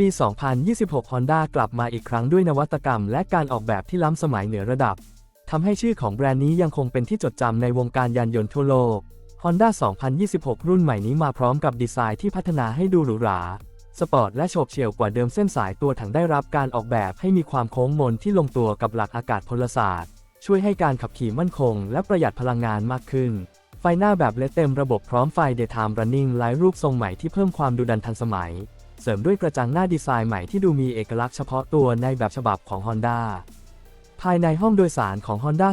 ปี 2026 Honda กลับมาอีกครั้งด้วยนวัตกรรม และการออกแบบที่ล้ำสมัยเหนือระดับ ทำให้ชื่อของแบรนด์นี้ยังคงเป็นที่จดจำในวงการยานยนต์ทั่วโลก Honda 2026 รุ่นใหม่นี้มาพร้อมกับดีไซน์ที่พัฒนาให้ดูหรูหรา สปอร์ตและโฉบเฉี่ยวกว่าเดิมเส้นสายตัวถังได้รับการออกแบบให้มีความโค้งมนที่ลงตัวกับหลักอากาศพลศาสตร์ ช่วยให้การขับขี่มั่นคง และประหยัดพลังงานมากขึ้น ไฟหน้าแบบเลดเต็มระบบพร้อมไฟ Daytime Running ไลท์รูปทรงใหม่ที่เพิ่มความดูดันทันสมัย เสริมด้วยกระจังหน้าดีไซน์ใหม่ที่ดูมีเอกลักษณ์เฉพาะตัวในแบบฉบับของ Honda ภายในห้องโดยสารของ Honda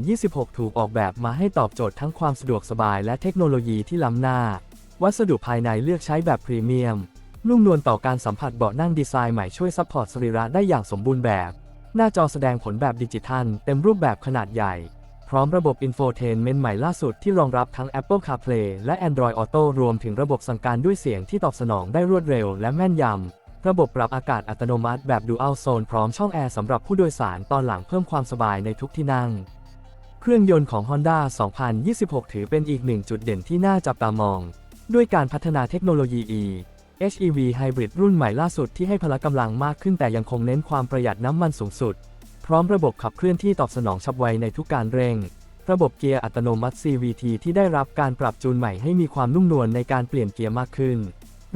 2026 ถูกออกแบบมาให้ตอบโจทย์ทั้งความสะดวกสบายและเทคโนโลยีที่ล้ำหน้า วัสดุภายในเลือกใช้แบบพรีเมียม นุ่มนวลต่อการสัมผัสเบาะนั่งดีไซน์ใหม่ช่วยซัพพอร์ตสรีระได้อย่างสมบูรณ์แบบ หน้าจอแสดงผลแบบดิจิทัล เต็มรูปแบบขนาดใหญ่ พร้อมระบบ Infotainment ใหม่ล่าสุดที่รองรับทั้ง Apple CarPlay และ Android Auto รวมถึงระบบสั่งการด้วยเสียงที่ตอบสนองได้รวดเร็วและแม่นยำ ระบบปรับอากาศอัตโนมัติแบบ Dual Zone พร้อมช่องแอร์สำหรับผู้โดยสารตอนหลังเพิ่มความสบายในทุกที่นั่ง เครื่องยนต์ของ Honda 2026 ถือเป็นอีกหนึ่งจุดเด่นที่น่าจับตามอง ด้วยการพัฒนาเทคโนโลยี E HEV Hybrid รุ่นใหม่ล่าสุดที่ให้พละกำลังมากขึ้นแต่ยังคงเน้นความประหยัดน้ำมันสูงสุด พร้อมระบบขับเคลื่อนที่ตอบสนองฉับไวในทุกการเร่ง ระบบเกียร์อัตโนมัติ CVT ที่ได้รับการปรับจูนใหม่ให้มีความนุ่มนวลในการเปลี่ยนเกียร์มากขึ้น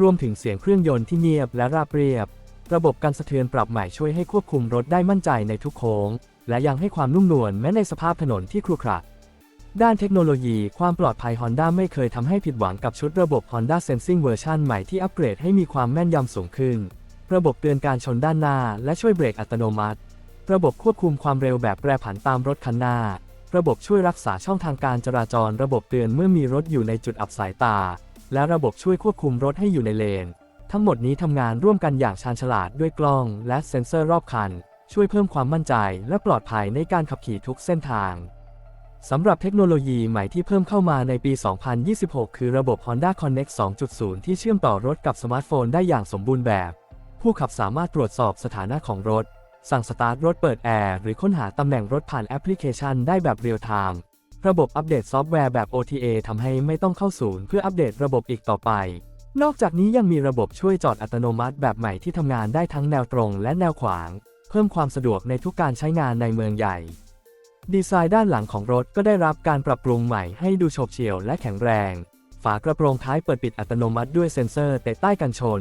รวมถึงเสียงเครื่องยนต์ที่เงียบและราบเรียบ ระบบการสะเทือนปรับใหม่ช่วยให้ควบคุมรถได้มั่นใจในทุกโค้ง และยังให้ความนุ่มนวลแม้ในสภาพถนนที่ครุขระด้านเทคโนโลยี ความปลอดภัย Honda ไม่เคยทำให้ผิดหวังกับชุดระบบ Honda Sensing เวอร์ชันใหม่ที่อัปเกรดให้มีความแม่นยำสูงขึ้น ระบบเตือนการชนด้านหน้า และช่วยเบรกอัตโนมัติ ระบบควบคุมความเร็วแบบแปรผันตามรถคันหน้า ระบบช่วยรักษาช่องทางการจราจร ระบบเตือนเมื่อมีรถอยู่ในจุดอับสายตา และระบบช่วยควบคุมรถให้อยู่ในเลน ทั้งหมดนี้ทำงานร่วมกันอย่างชาญฉลาดด้วยกล้อง และเซ็นเซอร์รอบคัน ช่วยเพิ่มความมั่นใจ และปลอดภัยในการขับขี่ทุกเส้นทางสำหรับเทคโนโลยีใหม่ที่เพิ่มเข้ามาในปี 2026 คือระบบ Honda Connect 2.0 ที่เชื่อมต่อรถกับสมาร์ทโฟนได้อย่างสมบูรณ์แบบ ผู้ขับสามารถตรวจสอบสถานะของรถ สั่งสตาร์ทรถเปิดแอร์หรือค้นหาตำแหน่งรถผ่านแอปพลิเคชันได้แบบเรียลไทม์ระบบอัปเดตซอฟต์แวร์แบบ OTA ทำให้ไม่ต้องเข้าศูนย์เพื่ออัปเดตระบบอีกต่อไป นอกจากนี้ยังมีระบบช่วยจอดอัตโนมัติแบบใหม่ที่ทำงานได้ทั้งแนวตรงและแนวขวาง เพิ่มความสะดวกในทุกการใช้งานในเมืองใหญ่ ดีไซน์ด้านหลังของรถก็ได้รับการปรับปรุงใหม่ให้ดูโฉบเฉี่ยวและแข็งแรง ฝากระโปรงท้ายเปิดปิดอัตโนมัติด้วยเซ็นเซอร์แต่ใต้กันชน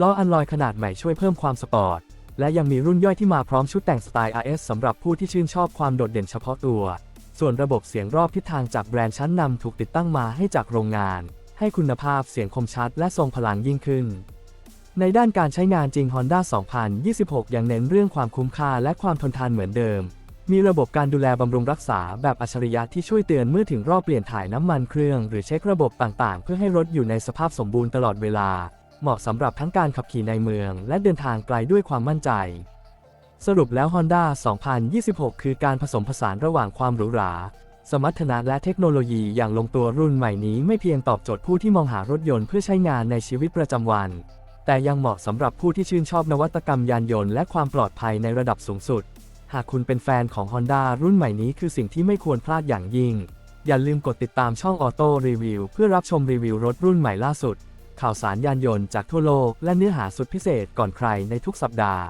ล้ออันลอยขนาดใหม่ช่วยเพิ่มความสปอร์ต และยังมีรุ่นย่อยที่มาพร้อมชุดแต่งสไตล์ RS สำหรับผู้ที่ชื่นชอบความโดดเด่นเฉพาะตัว ส่วนระบบเสียงรอบทิศทางจากแบรนด์ชั้นนำถูกติดตั้งมาให้จากโรงงาน ให้คุณภาพเสียงคมชัดและทรงพลังยิ่งขึ้น ในด้านการใช้งานจริง Honda 2026 ยังเน้นเรื่องความคุ้มค่าและความทนทานเหมือนเดิม มีระบบการดูแลบำรุงรักษาแบบอัจฉริยะที่ช่วยเตือนเมื่อถึงรอบเปลี่ยนถ่ายน้ำมันเครื่อง หรือเช็คระบบต่างๆ เพื่อให้รถอยู่ในสภาพสมบูรณ์ตลอดเวลา เหมาะสำหรับทั้งการขับขี่ในเมือง และเดินทางไกลด้วยความมั่นใจ สรุปแล้ว Honda 2026 คือการผสมผสานระหว่างความหรูหรา สมรรถนะและเทคโนโลยีอย่างลงตัวรุ่นใหม่นี้ไม่เพียงตอบโจทย์ผู้ที่มองหารถยนต์เพื่อใช้งานในชีวิตประจำวัน แต่ยังเหมาะสำหรับผู้ที่ชื่นชอบนวัตกรรมยานยนต์และความปลอดภัยในระดับสูงสุด หากคุณเป็นแฟนของ Honda รุ่นใหม่นี้คือสิ่งที่ไม่ควรพลาดอย่างยิ่งอย่าลืมกดติดตามช่องออโต้รีวิวเพื่อรับชมรีวิวรถรุ่นใหม่ล่าสุด ข่าวสารยานยนต์จากทั่วโลกและเนื้อหาสุดพิเศษก่อนใครในทุกสัปดาห์